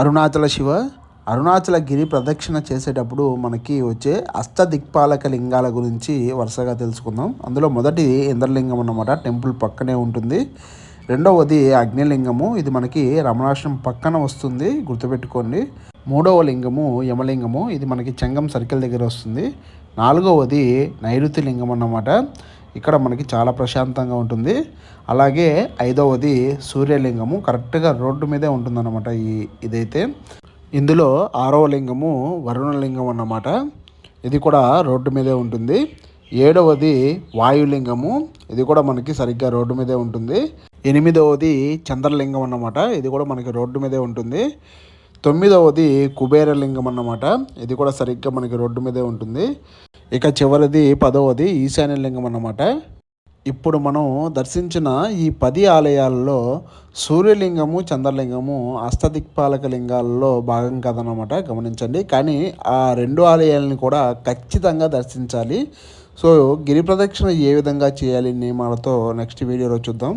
అరుణాచల శివ అరుణాచల గిరి ప్రదక్షిణ చేసేటప్పుడు మనకి వచ్చే అష్టదిక్పాలక లింగాల గురించి వరుసగా తెలుసుకుందాం. అందులో మొదటి ఇంద్రలింగం అన్నమాట. టెంపుల్ పక్కనే ఉంటుంది. రెండవది అగ్నిలింగము. ఇది మనకి రమణాశ్రమం పక్కన వస్తుంది. గుర్తుపెట్టుకోండి. మూడవ లింగము యమలింగము. ఇది మనకి చెంగం సర్కిల్ దగ్గర వస్తుంది. నాలుగవది నైరుతి లింగం అన్నమాట. ఇక్కడ మనకి చాలా ప్రశాంతంగా ఉంటుంది. అలాగే ఐదవది సూర్యలింగము కరెక్ట్గా రోడ్డు మీదే ఉంటుందన్నమాట ఈ ఇదైతే. ఇందులో ఆరవ లింగము వరుణలింగం అన్నమాట. ఇది కూడా రోడ్డు మీదే ఉంటుంది. ఏడవది వాయులింగము. ఇది కూడా మనకి సరిగ్గా రోడ్డు మీదే ఉంటుంది. ఎనిమిదవది చంద్రలింగం అన్నమాట. ఇది కూడా మనకి రోడ్డు మీదే ఉంటుంది. తొమ్మిదవది కుబేరలింగం అన్నమాట. ఇది కూడా సరిగ్గా మనకి రోడ్డు మీదే ఉంటుంది. ఇక చివరిది పదవది ఈశాన్యలింగం అన్నమాట. ఇప్పుడు మనం దర్శించిన ఈ పది ఆలయాల్లో సూర్యలింగము చంద్రలింగము అష్టదిక్పాలక లింగాల్లో భాగం కదనమాట గమనించండి. కానీ ఆ రెండు ఆలయాలను కూడా ఖచ్చితంగా దర్శించాలి. సో గిరి ప్రదక్షిణ ఏ విధంగా చేయాలి నియమాలతో నెక్స్ట్ వీడియోలో చూద్దాం.